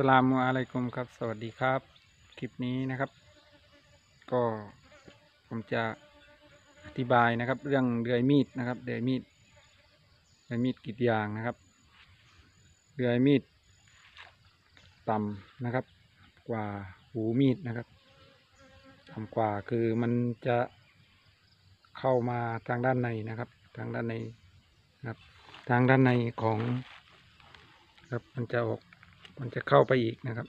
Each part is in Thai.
สลามุอะลัยกุมครับ สวัสดีครับ คลิปนี้นะครับ ก็ผมจะอธิบายนะครับ เรื่องเดือยมีดนะครับเดือยมีดเดือยมีดกรีดยางนะครับเดือยมีดต่ำนะครับ กว่าหูมีดนะครับต่ำกว่าคือมันจะเข้ามาทางด้านในนะครับ ทางด้านในนะครับ ทางด้านในของครับมันจะออก มันจะเข้าไปอีกนะครับ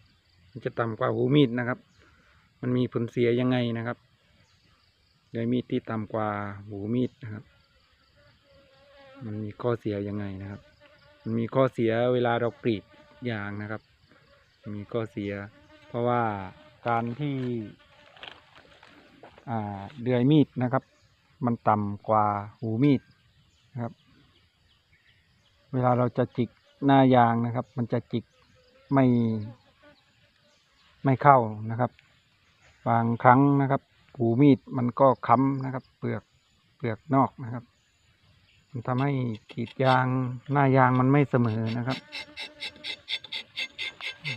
มันจะต่ำกว่าหูมีดนะครับ มันมีผลเสียยังไงนะครับโดยมีดที่ต่ำกว่าหูมีดนะครับ มันมีข้อเสียยังไงนะครับ มันมีข้อเสียเวลาเรากรีดยางนะครับ มีข้อเสีย เพราะว่าการที่เดือยมีดนะครับ มันต่ำกว่าหูมีดนะครับ เวลาเราจะจิกหน้ายางนะครับ มันจะจิก ไม่ ไม่เข้านะครับ บางครั้งนะครับหูมีดมันก็ค้ำนะครับ เปลือกเปลือกนอกนะครับ มันทำให้กรีดยางหน้ายางมันไม่เสมอนะครับ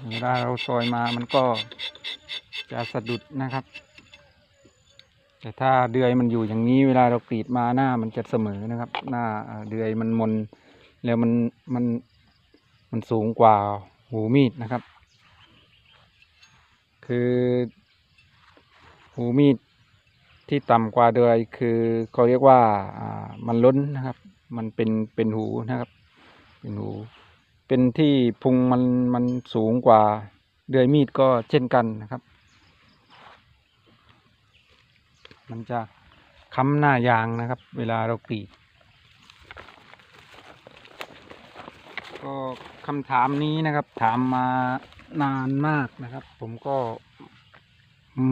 เวลาเราซอยมามันก็จะสะดุดนะครับ แต่ถ้าเดือยมันอยู่อย่างนี้เวลาเรากรีดมาหน้ามันจะเสมอนะครับ หน้าเดือยมันมนแล้วมันมันมันสูงกว่า หูมีดนะครับ คือหูมีดที่ต่ำกว่าเดือยคือเขาเรียกว่าอ่ามันล้นนะครับ มันเป็นเป็นหูนะครับ เป็นหู เป็นที่พุงมันมันสูงกว่าเดือยมีดก็เช่นกันนะครับ มันจะค้ำหน้ายางนะครับ เวลาเรากรีด ก็คำถามนี้นะครับ ถามมานานมากนะครับ ผมก็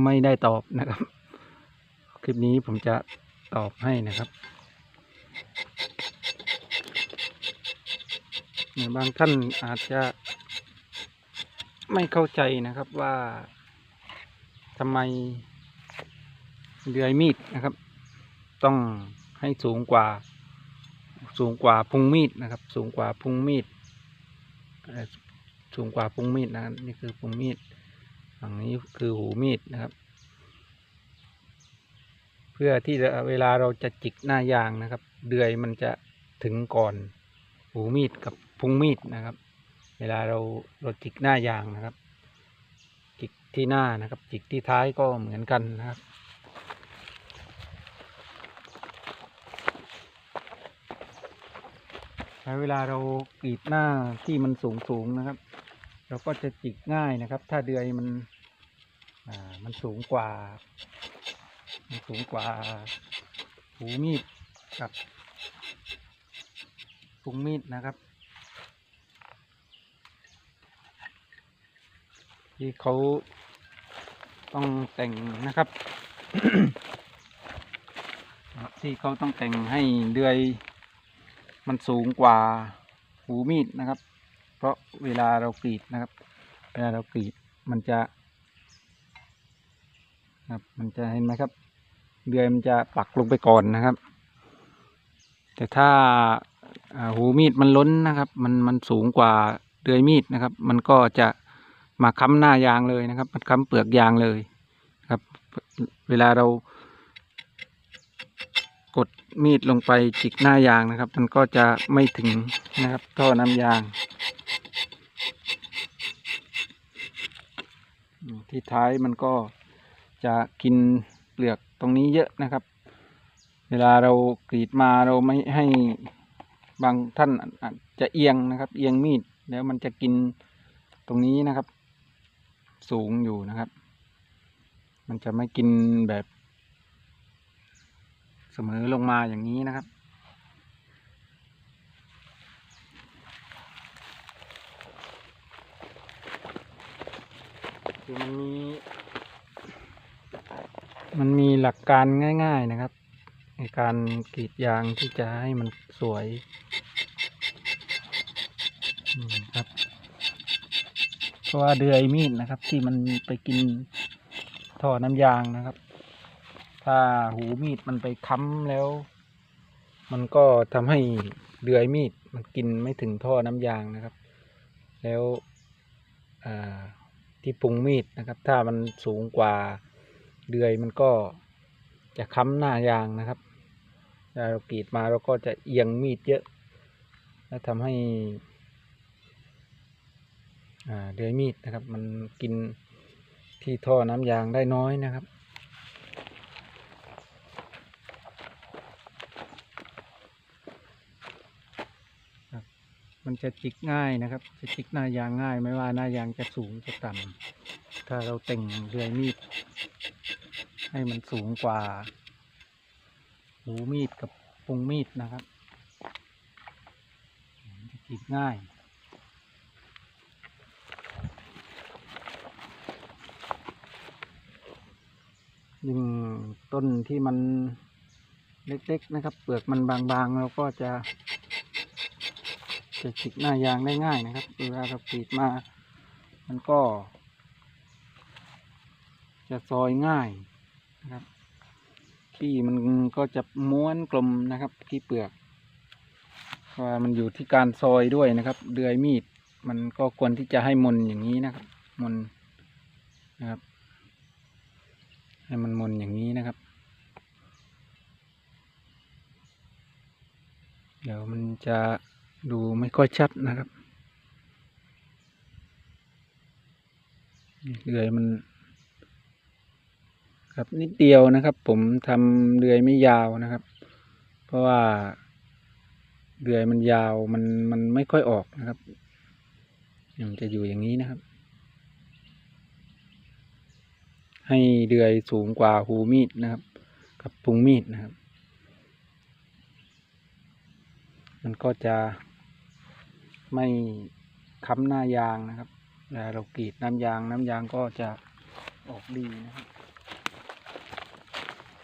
ไม่ได้ตอบนะครับ คลิปนี้ผมจะตอบให้นะครับบางท่านอาจจะไม่เข้าใจนะครับว่าทำไมเดือยมีดนะครับ ต้องให้สูงกว่า สูงกว่าพุงมีดนะครับ สูงกว่าพุงมีด สูงกว่าพุงมีดนะครับนี่คือพุงมีดฝั่งนี้คือหูมีดนะครับ เพื่อที่เวลาเราจะจิกหน้ายางนะครับ เดือยมันจะถึงก่อนหูมีดกับพุงมีดนะครับ เวลาเราเราจิกหน้ายางนะครับ จิกที่หน้านะครับ จิกที่ท้ายก็เหมือนกันนะครับ แล้วเวลาเรากรีดหน้าที่มันสูงสูงนะครับ เราก็จะจิกง่ายนะครับ ถ้าเดือยมันอ่ามันสูงกว่า มันสูงกว่าหูมีดกับพุงมีดนะครับ ที่เขาต้องแต่งนะครับ ที่เขาต้องแต่งให้เดือย มันสูงกว่าหูมีดนะครับ เพราะเวลาเรากรีดนะครับเวลาเรากรีดมันจะครับมันจะเห็นไหมครับเดือยมันจะปักลงไปก่อนนะครับ แต่ถ้าอ่าหูมีดมันล้นนะครับ มันมันสูงกว่าเดือยมีดนะครับ มันก็จะมาค้ำหน้ายางเลยนะครับ มันค้ำเปลือกยางเลยครับ เวลาเรากด มีดลงไปจิกหน้ายางนะครับ มันก็จะไม่ถึงนะครับท่อน้ำยาง ที่ท้ายมันก็จะกินเปลือกตรงนี้เยอะนะครับ เวลาเรากรีดมาเราไม่ให้บางท่านอาจจะเอียงนะครับ เอียงมีดแล้วมันจะกินตรงนี้นะครับ สูงอยู่นะครับ มันจะไม่กินแบบ มอลงมาอย่างนี้นะครับ คือมันมี มันมีหลักการง่ายๆนะครับ ในการกรีดยางที่จะให้มันสวยครับเพราะว่าเดือยมีดนะครับ ที่มันไปกินท่อน้ำยางนะครับ ถ้าหูมีดมันไปค้ำแล้ว มันก็ทำให้เดือยมีดมันกินไม่ถึงท่อน้ำยางนะครับ แล้วที่ปรุงมีดนะครับ ถ้ามันสูงกว่าเดือยมันก็จะค้ำหน้ายางนะครับเรากรีดมาเราก็จะเอียงมีดเยอะ แล้วทำให้เดือยมีดนะครับ มันกินที่ท่อน้ำยางได้น้อยนะครับ มันจะจิกง่ายนะครับ จะจิกหน้ายางง่าย ไม่ว่าหน้ายางจะสูงจะต่ำถ้าเราแต่งเดือยมีด ให้มันสูงกว่า หูมีดกับพุงมีดนะครับจะจิกง่ายยิ่งต้นที่มันเล็กๆนะครับ เปลือกมันบางๆเราก็จะ จะจิกหน้ายางได้ง่ายนะครับ เวลาเรากรีดมา มันก็ จะซอยง่ายนะครับขี้มันก็จะม้วนกลมนะครับขี้เปลือกเพราะว่ามันอยู่ที่การซอยด้วยนะครับ เดือยมีด มันก็ควรที่จะให้มนอย่างนี้นะครับ มนนะครับ ให้มันมนอย่างนี้นะครับ เดี๋ยวมันจะ ดูไม่ค่อยชัดนะครับเดือยมัน ครับนิดเดียวนะครับ ผมทำเดือยไม่ยาวนะครับ เพราะว่าเดือยมันยาวมันมันไม่ค่อยออกนะครับมันจะอยู่อย่างนี้นะครับ ให้เดือยสูงกว่าหูมีดนะครับ กับพุงมีดนะครับ มันก็จะ ไม่ค้ำหน้ายางนะครับเวลาเรากรีดน้ำยางน้ำยางก็จะออกดีนะครับ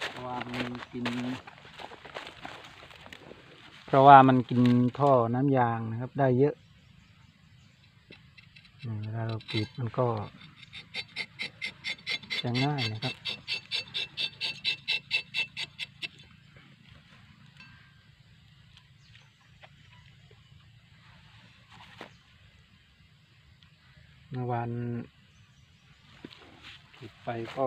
เพราะว่ามันกิน เพราะว่ามันกินท่อน้ำยางนะครับ ได้เยอะเวลาเรากรีดมันก็จะง่ายนะครับ เมื่อวานผิดไปก็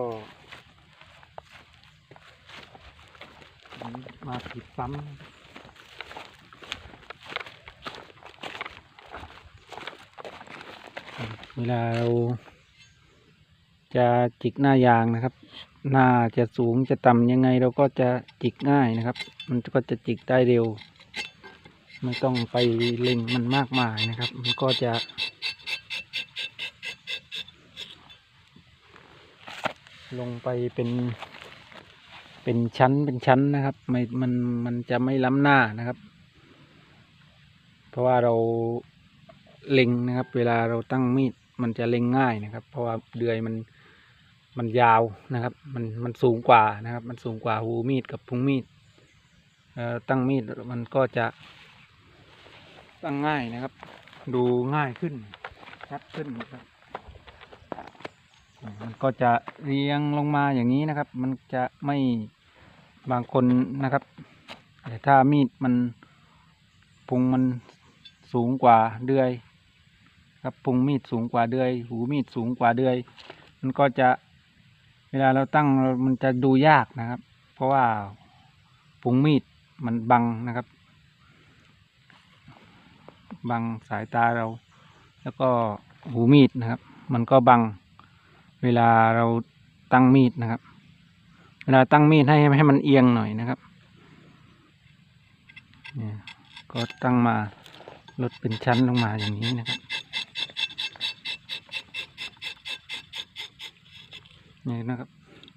มาผิดซ้ำเวลาเราจะจิกหน้ายางนะครับ หน้าจะสูงจะต่ำยังไงเราก็จะจิกง่ายนะครับ มันก็จะจิกได้เร็ว ไม่ต้องไปเล็งมันมากมายนะครับ มันก็จะ ลงไปเป็น เป็นชั้นเป็นชั้นนะครับ ไม่มันมันจะไม่ล้ำหน้านะครับ เพราะว่าเราเล็งนะครับ เวลาเราตั้งมีดมันจะเล็งง่ายนะครับ เพราะว่าเดือยมันมันยาวนะครับ มันมันสูงกว่านะครับ มันสูงกว่าหูมีดกับพุงมีดตั้งมีดมันก็จะตั้งง่ายนะครับ ดูง่ายขึ้นชัดขึ้นนะครับ มันก็จะเรียงลงมาอย่างนี้นะครับ มันจะไม่บางคนนะครับ แต่ถ้ามีดมันพุงมันสูงกว่าเดือย ครับพุงมีดสูงกว่าเดือย หูมีดสูงกว่าเดือย มันก็จะเวลาเราตั้งมันจะดูยากนะครับ เพราะว่าพุงมีดมันบังนะครับ บังสายตาเรา แล้วก็หูมีดนะครับ มันก็บัง เวลาเราตั้งมีดนะครับ เวลาตั้งมีดให้ให้มันเอียงหน่อยนะครับเนี่ยก็ตั้งมาลดเป็นชั้นลงมาอย่างนี้นะครับนี่นะครับ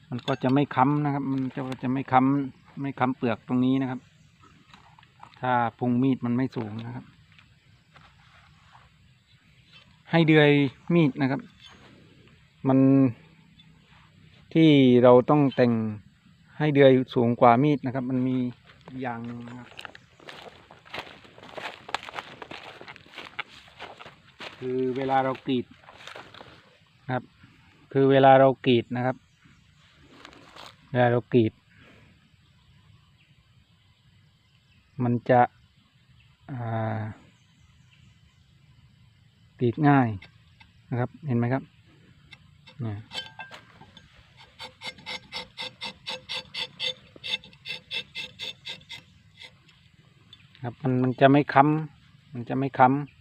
มันก็จะไม่ค้ำนะครับ มันจะจะไม่ค้ำไม่ค้ำเปลือกตรงนี้นะครับ ถ้าพุงมีดมันไม่สูงนะครับ ให้เดือยมีดนะครับ มันที่เราต้องแต่งให้เดือยสูงกว่ามีดนะครับ มันมีอย่างนะครับคือเวลาเรากรีดนะครับ คือเวลาเรากรีดนะครับ เวลาเรากรีด มันจะกรีดง่ายนะครับ เห็นไหมครับ นี่ยครับมันมันจะไม่ค้ำมันจะไม่ค้ำ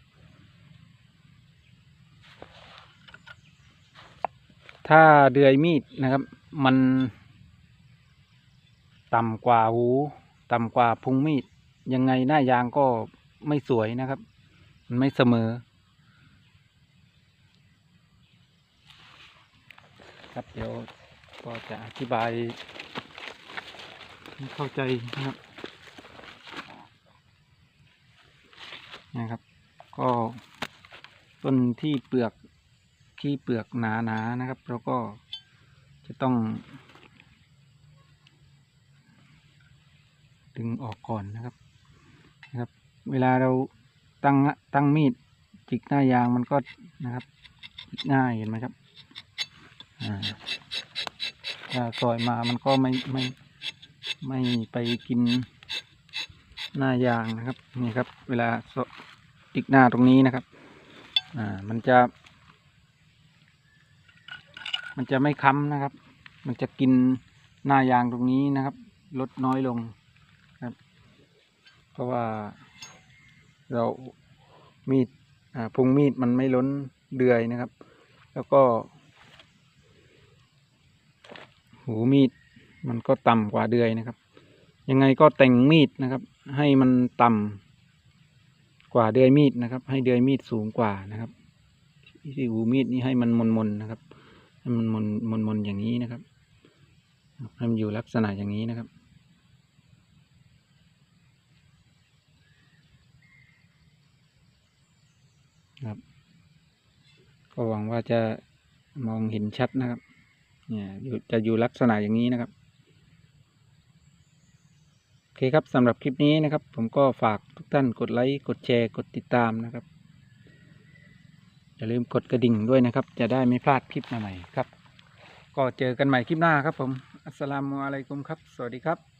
ถ้าเดือยมีดนะครับ มันต่ำกว่าหู ต่ำกว่าพุงมีด ยังไงหน้ายางก็ไม่สวยนะครับ มันไม่เสมอ ครับ เดี๋ยวก็จะอธิบายให้เข้าใจนะครับนะครับ ก็ต้นที่เปลือกที่เปลือกหนาๆนนะครับเราก็จะต้อง ดึงออกก่อนนะครับนะครับ เวลาเราตั้งตั้งมีดจิกหน้ายางมันก็นะครับจิกง่ายเห็นไหมครับ ถ้าซอยมามันก็ไม่ไม่ไม่ไปกินหน้ายางนะครับนี่ครับ เวลาซอจิกหน้าตรงนี้นะครับ อ่า มันจะ มันจะไม่ค้ำนะครับ มันจะกินหน้ายางตรงนี้นะครับ ลดน้อยลงครับ เพราะว่าเรามีดอ่าพุงมีดมันไม่ล้นเดือยนะครับ แล้วก็ หูมีดมันก็ต่ำกว่าเดือยนะครับ ยังไงก็แต่งมีดนะครับ ให้มันต่ำกว่าเดือยมีดนะครับ ให้เดือยมีดสูงกว่านะครับที่หูมีดนี่ให้มันมนมนๆนะครับ ให้มันมนมนมนๆอย่างนี้นะครับให้มันอยู่ลักษณะอย่างนี้นะครับครับ ก็หวังว่าจะมองเห็นชัดนะครับ เนี่ยจะอยู่ลักษณะอย่างนี้นะครับโอเคครับสำหรับคลิปนี้นะครับ ผมก็ฝากทุกท่านกดไลค์กดแชร์กดติดตามนะครับอย่าลืมกดกระดิ่งด้วยนะครับ จะได้ไม่พลาดคลิปใหม่ๆครับ ก็เจอกันใหม่คลิปหน้าครับผมอัสสลามุอะลัยกุมครับ สวัสดีครับ